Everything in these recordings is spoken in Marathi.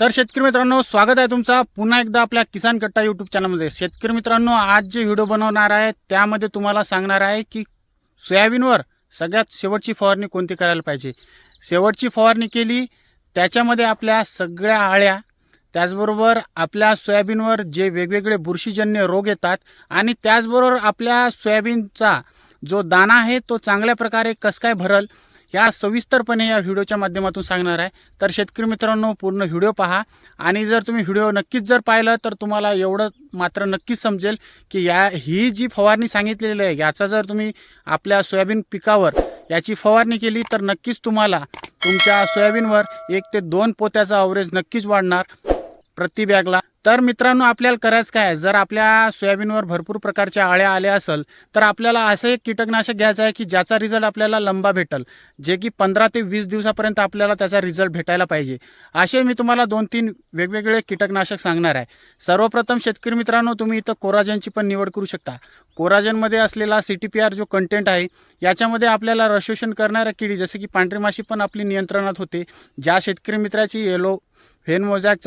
तर शेतकरी मित्रांनो स्वागत आहे तुमचा पुन्हा एकदा आपल्या किसान कट्टा यूट्यूब चॅनलमध्ये शेतकरी मित्रांनो आज जे व्हिडिओ बनवणार आहे त्यामध्ये तुम्हाला सांगणार आहे की सोयाबीनवर सगळ्यात शेवटची फवारणी कोणती करायला पाहिजे? शेवटची फवारणी केली त्याच्यामध्ये आपल्या सगळ्या आळ्या त्याचबरोबर आपल्या सोयाबीनवर जे वेगवेगळे बुरशीजन्य रोग येतात आणि त्याचबरोबर आपल्या सोयाबीनचा जो दाना आहे तो चांगल्या प्रकारे कसं काय भरल या सविस्तरपणे या व्हिडिओच्या माध्यमातून सांगणार आहे. तर शेतकरी मित्रांनो पूर्ण व्हिडिओ पहा. आणि जर तुम्ही व्हिडिओ नक्कीच जर पाहिलं तर तुम्हाला एवढं मात्र नक्कीच समजेल की या ही जी फवारणी सांगितलेली आहे याचा जर तुम्ही आपल्या सोयाबीन पिकावर याची फवारणी केली तर नक्कीच तुम्हाला तुमच्या सोयाबीनवर एक ते दोन पोत्याचा अवरेज नक्कीच वाढणार. प्रति बॅगला. तर मित्रांनो आपल्याला करायचं काय? जर आपल्या सोयाबीनवर भरपूर प्रकारच्या आळ्या आल्या असेल तर आपल्याला असं एक कीटकनाशक घ्यायचं आहे की ज्याचा रिझल्ट आपल्याला लंबा भेटल. जे की पंधरा ते वीस दिवसापर्यंत आपल्याला त्याचा रिझल्ट भेटायला पाहिजे. असे मी तुम्हाला दोन तीन वेगवेगळे कीटकनाशक सांगणार आहे. सर्वप्रथम शेतकरी मित्रांनो तुम्ही इथं कोराजनची पण निवड करू शकता. कोराजनमध्ये असलेला सी टी पी आर जो कंटेंट आहे याच्यामध्ये आपल्याला रशोषण करणाऱ्या किडी जसे की पांढरी माशी पण आपली नियंत्रणात होते. ज्या शेतकरी मित्राची येलो व्हेन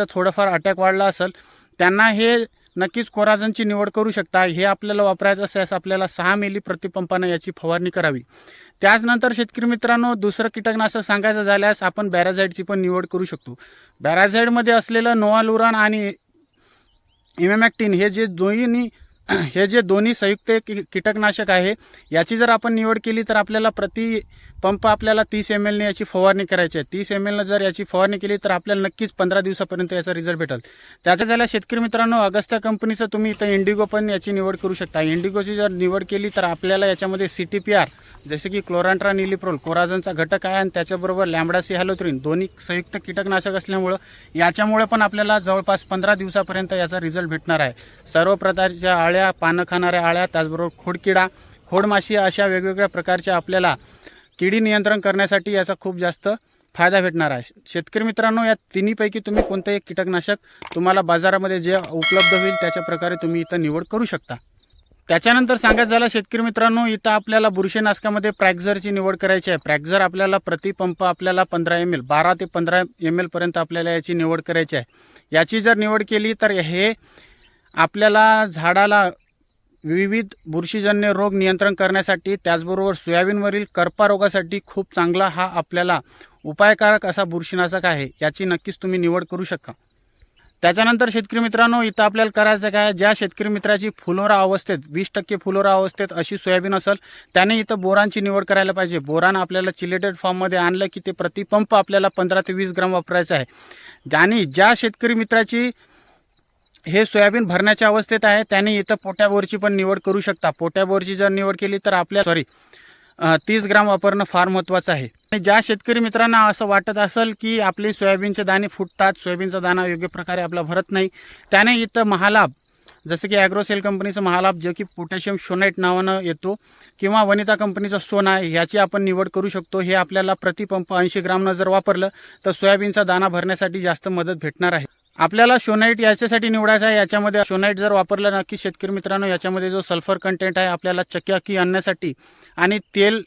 थोडंफार अटॅक वाढला असेल त्यांना हे नक्कीच कोराजनची निवड करू शकता. हे आपल्याला वापरायचं असल्यास आपल्याला सहा मिली प्रतिपंपानं याची फवारणी करावी. त्याचनंतर शेतकरी मित्रांनो दुसरं कीटकनाशक सांगायचं झाल्यास आपण बॅराझाईडची पण निवड करू शकतो. बॅराझाईडमध्ये असलेलं नोआलुरान आणि इमेमॅक्टिन हे जे दोन्ही हे जे दोन्ही संयुक्त की- कीटकनाशक आहे याची जर आपण निवड केली तर आपल्याला प्रति पंप आपल्याला तीस एम एलने याची फवारणी करायची आहे. तीस एम एलनं जर याची फवारणी केली तर आपल्याला नक्कीच पंधरा दिवसापर्यंत याचा रिझल्ट भेटेल. त्याच्या झाल्या शेतकरी मित्रांनो अगस्त्या कंपनीचं तुम्ही इथं इंडिगो पण याची निवड करू शकता. इंडिगोची जर निवड केली तर आपल्याला याच्यामध्ये सी टी पी आर जसे की क्लोरांट्रा निलिप्रोल कोराझनचा घटक आहे आणि त्याच्याबरोबर लॅम्बडासी हॅलोथ्रिन दोन्ही संयुक्त कीटकनाशक असल्यामुळं याच्यामुळे पण आपल्याला जवळपास पंधरा दिवसापर्यंत याचा रिझल्ट भेटणार आहे. सर्व प्रकारच्या आळ्या पानं खाणाऱ्या अळ्या त्याचबरोबर खोडकिडा खोडमाशी अशा वेगवेगळ्या प्रकारच्या आपल्याला किडी नियंत्रण करण्यासाठी याचा खूप जास्त फायदा भेटणार आहे. शेतकरी मित्रांनो या तिन्हीपैकी तुम्ही कोणतं एक कीटकनाशक तुम्हाला बाजारामध्ये जे उपलब्ध होईल त्याच्या प्रकारे तुम्ही इथं निवड करू शकता. त्याच्यानंतर सांगायचं झालं शेतकरी मित्रांनो इथं आपल्याला बुरशीनाशकामध्ये प्रॅक्झरची निवड करायची आहे. प्रॅक्झर आपल्याला प्रतिपंप आपल्याला पंधरा एम एल बारा ते पंधरा एम एलपर्यंत आपल्याला याची निवड करायची आहे. याची जर निवड केली तर हे आपल्याला झाडाला विविध बुरशीजन्य रोग नियंत्रण करण्यासाठी त्याचबरोबर सोयाबीनवरील करपा रोगासाठी खूप चांगला हा आपल्याला उपायकारक असा बुरशीनाशक आहे याची नक्कीच तुम्ही निवड करू शकता. त्याच्यानंतर शेतकरी मित्रांनो इथं आपल्याला करायचं काय ज्या शेतकरी मित्राची फुलोरा अवस्थेत वीस टक्के फुलोरा अवस्थेत अशी सोयाबीन असेल त्याने इथं बोरांची निवड करायला पाहिजे. बोरान आपल्याला चिलेटेड फॉर्ममध्ये आणलं की ते प्रतिपंप आपल्याला पंधरा ते वीस ग्राम वापरायचं आहे. आणि ज्या शेतकरी मित्राची हे सोयाबीन भरण्याच्या अवस्थेत आहे त्याने इथं पोट्याबोरची पण निवड करू शकता. पोट्याबोरची जर निवड केली तर आपल्या सॉरी तीस ग्राम वापरणं फार महत्त्वाचं आहे. आणि ज्या शेतकरी मित्रांना असं वाटत असेल की आपले सोयाबीनचे दाणे फुटतात सोयाबीनचा दाणा योग्य प्रकारे आपला भरत नाही त्याने इथं महालाभ जसं की ॲग्रोसेल कंपनीचं महालाभ जो की पोटॅशियम शोनाईट नावानं येतो किंवा वनिता कंपनीचं सोना ह्याची आपण निवड करू शकतो. हे आपल्याला प्रतिपंप ऐंशी ग्रामनं जर वापरलं तर सोयाबीनचा दाणा भरण्यासाठी जास्त मदत भेटणार आहे. आपल्याला शोनाईट याच्यासाठी निवडायचं आहे याच्यामध्ये शोनाईट जर वापरलं नक्की शेतकरी मित्रांनो याच्यामध्ये जो सल्फर कंटेंट आहे आपल्याला चक्याकी आणण्यासाठी आणि तेल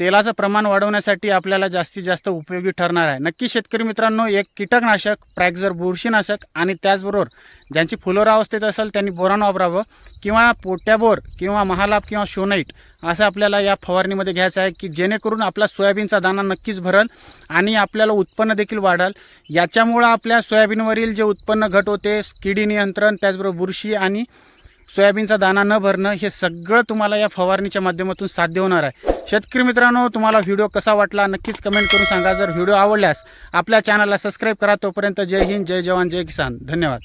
तेलाचं प्रमाण वाढवण्यासाठी आपल्याला जास्तीत जास्त उपयोगी ठरणार आहे. नक्की शेतकरी मित्रांनो एक कीटकनाशक प्रॅक्झर बुरशीनाशक आणि त्याचबरोबर ज्यांची फुलोरा अवस्थेत असेल त्यांनी बोरान वापरावं किंवा पोट्याबोर किंवा महालाभ किंवा शोनाईट असं आपल्याला या फवारणीमध्ये घ्यायचं आहे की जेणेकरून आपला सोयाबीनचा दाणा नक्कीच भरल आणि आपल्याला उत्पन्न देखील वाढल. याच्यामुळं आपल्या सोयाबीनवरील जे उत्पन्न घट होते किडी नियंत्रण त्याचबरोबर बुरशी आणि सोयाबीनचा दाना न भरणं हे सगळं तुम्हाला या फवारणीच्या माध्यमातून साध्य होणार आहे. शेतकरी मित्रांनो तुम्हाला व्हिडिओ कसा वाटला नक्कीच कमेंट करून सांगा. जर व्हिडिओ आवडल्यास आपल्या चॅनलला सबस्क्राईब करा. तोपर्यंत जय हिंद जय जवान जय किसान. धन्यवाद.